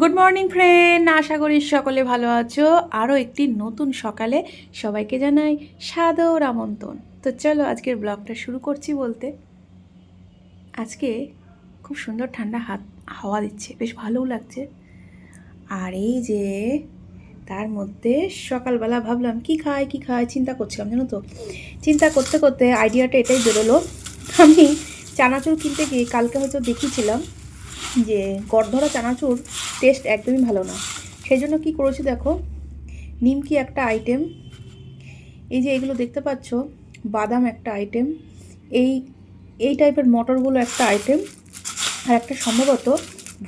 Good morning friend আশা করি সকলে ভালো আছো। আরও একটি নতুন সকালে সবাইকে জানাই সাদর আমন্ত্রণ। তো চলো আজকের ব্লগটা শুরু করছি বলতে। আজকে খুব সুন্দর ঠান্ডা হাত, হাওয়া দিচ্ছে, বেশ ভালোও লাগছে। আর এই যে তার মধ্যে সকালবেলা ভাবলাম, কি খাই কি খাই, চিন্তা করছিলাম, জানো তো? চিন্তা করতে করতে আইডিয়াটা এটাই বেরোলো। আমি চানাচুর কিনতে গিয়ে কালকে হয়তো দেখিয়েছিলাম। যে গড়ধরা চানাচুর টেস্ট একদমই ভালো না। সেই জন্য কী করেছি দেখো, নিমকি একটা আইটেম এই যে এগুলো দেখতে পাচ্ছ, বাদাম একটা আইটেম এই এই টাইপের মটরগুলো একটা আইটেম আর একটা সম্ভবত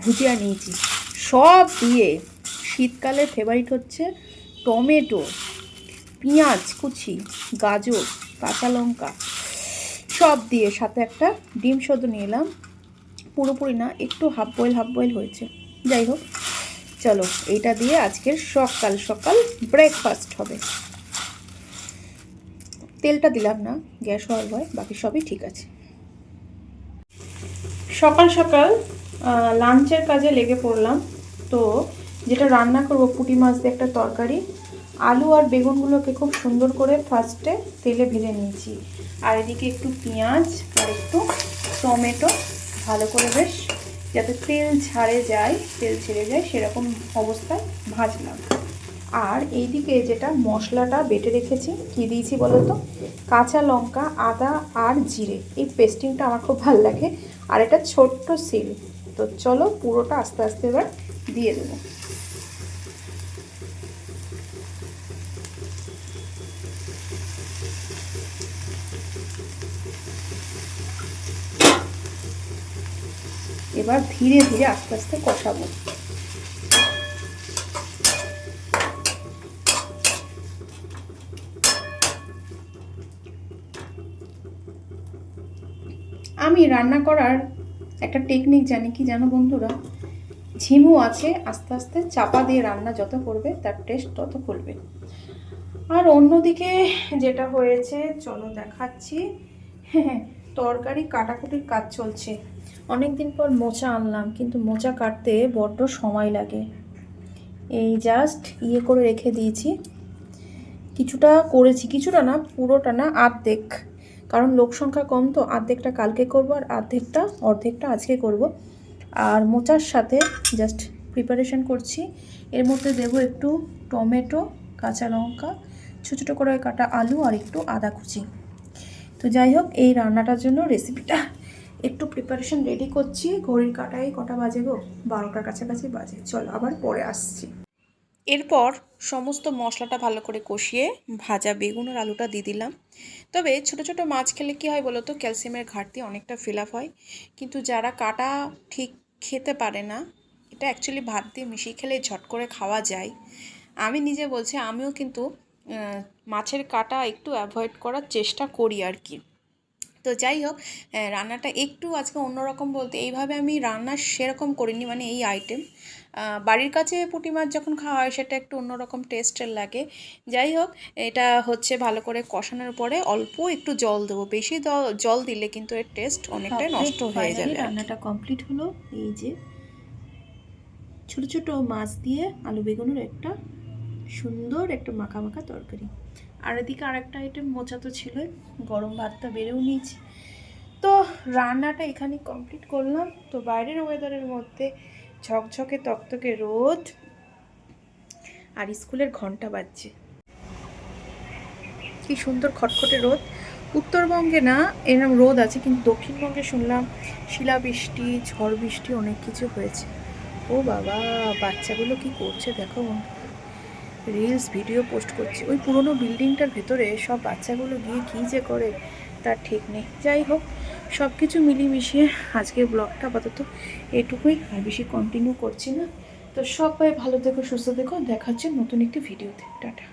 ভুজিয়া নিয়েছি। সব দিয়ে শীতকালে ফেভারিট হচ্ছে টমেটো, পেঁয়াজ কুচি, গাজর, কাঁচা লঙ্কা, সব দিয়ে সাথে একটা ডিম সদ্য এলাম। পুরোপুরি না, একটু হাফ বয়েল হাফ বয়েল হয়েছে। যাই হোক, চলো এইটা দিয়ে আজকের সকাল সকাল ব্রেকফাস্ট হবে। তেলটা দিলাম না, গ্যাস হওয়ার ভয়, বাকি সবই ঠিক আছে। সকাল সকাল লাঞ্চের কাজে লেগে পড়লাম। তো, যেটা রান্না করব, পুঁটি মাছ দিয়ে একটা তরকারি। আলু আর বেগুনগুলোকে খুব সুন্দর করে ফার্স্টে তেলে ভেজে নিয়েছি। আর এদিকে একটু পেঁয়াজ আর একটু টমেটো। ভালো করে বেশ যাতে তেল ছাড়ে যায়, তেল ছেড়ে যায়, সেরকম অবস্থায় ভাজলাম। আর এইদিকে যেটা মশলাটা বেটে রেখেছি, কি দিয়েছি বলো তো কাঁচা লঙ্কা, আদা আর জিরে। এই পেস্টিংটা আমার খুব ভালো লাগে। আর এটা ছোট্ট সিল তো চলো পুরোটা আস্তে আস্তে এবার দিয়ে দেবো। এবার ধীরে ধীরে আস্তে আস্তে কষাবো। আমি রান্না করার একটা টেকনিক জানি কি জানো বন্ধুরা? ঝিমু আছে, আস্তে আস্তে চাপা দিয়ে রান্না যত করবে তার টেস্ট তত খুলবে। আর অন্যদিকে যেটা হয়েছে, চলো দেখাচ্ছি। হ্যাঁ তরকারি কাটাকুটির কাজ চলছে। অনেক দিন পর মোচা আনলাম, কিন্তু মোচা কাটতে বড্ড সময় লাগে। এই জাস্ট ইয়ে করে রেখে দিয়েছি। কিছুটা করেছি, কিছুটা না, পুরোটা না আর্ধেক। কারণ লোক সংখ্যা কম, তো আর্ধেকটা কালকে করব আর অর্ধেকটা অর্ধেকটা আজকে করব। আর মোচার সাথে জাস্ট প্রিপারেশন করছি। এর মধ্যে দেব একটু টমেটো, কাঁচা লঙ্কা, ছোটো ছোটো করে কাটা আলু আর একটু আদা কুচি। তো যাই হোক, এই রান্নাটার জন্য রেসিপিটা একটু প্রিপারেশন রেডি করছি। ঘড়ির কাটাই কটা বাজে গো? বারোটার কাছাকাছি বাজে। চলো আবার পরে আসছি। এরপর সমস্ত মশলাটা ভালো করে কষিয়ে ভাজা বেগুন আর আলুটা দিয়ে দিলাম। তবে ছোট ছোট মাছ খেলে কী হয় বলো তো ক্যালসিয়ামের ঘাটতি অনেকটা ফিল আপ হয়। কিন্তু যারা কাটা ঠিক খেতে পারে না, এটা অ্যাকচুয়ালি ভাত দিয়ে মিশিয়ে খেলে ঝট করে খাওয়া যায়। আমি নিজে বলছি, আমিও কিন্তু মাছের কাটা একটু অ্যাভয়েড করার চেষ্টা করি আর কি। তো যাই হোক রান্নাটা একটু আজকে অন্যরকম বলতে এইভাবে আমি রান্না সেরকম করিনি মানে এই আইটেম বাড়ির কাছে পুঁটি মাছ যখন খাওয়া হয় সেটা একটু অন্যরকম টেস্টের লাগে। যাই হোক এটা হচ্ছে ভালো করে কষানোর পরে অল্প একটু জল দেবো। বেশি জল দিলে কিন্তু এর টেস্ট অনেকটাই নষ্ট হয়ে যাবে রান্নাটা কমপ্লিট হলো। এই যে ছোট ছোট মাছ দিয়ে আলু বেগুনের একটা সুন্দর একটা মাখা মাখা তরকারি। আর এদিকে আরেকটা আইটেম মোচা তো ছিলই, গরম ভাতটা বেড়েও নিয়েছি। তো রান্নাটা এখানে কমপ্লিট করলাম। তো বাইরের ওয়েদারের মধ্যে ঝকঝকে তকতকে রোদ আর স্কুলের ঘণ্টা বাজছে। কি সুন্দর খটখটে রোদ। উত্তরবঙ্গে না এরকম রোদ আছে, কিন্তু দক্ষিণবঙ্গে শুনলাম শিলাবৃষ্টি ঝড় বৃষ্টি অনেক কিছু হয়েছে। ও বাবা, বাচ্চাগুলো কি করছে দেখো। রিলস ভিডিও পোস্ট করছি। ওই পুরনো বিল্ডিংটার ভেতরে সব বাচ্চাগুলো গিয়ে কী যে করে, তার ঠিক নেই। যাই হোক সব কিছু মিলিয়ে আজকের ব্লগটা আপাতত এটুকুই। আর বেশি কন্টিনিউ করছি না। তো সবাই ভালো থেকো, সুস্থ থেকো। দেখা হচ্ছে নতুন একটি ভিডিওতে টাটা।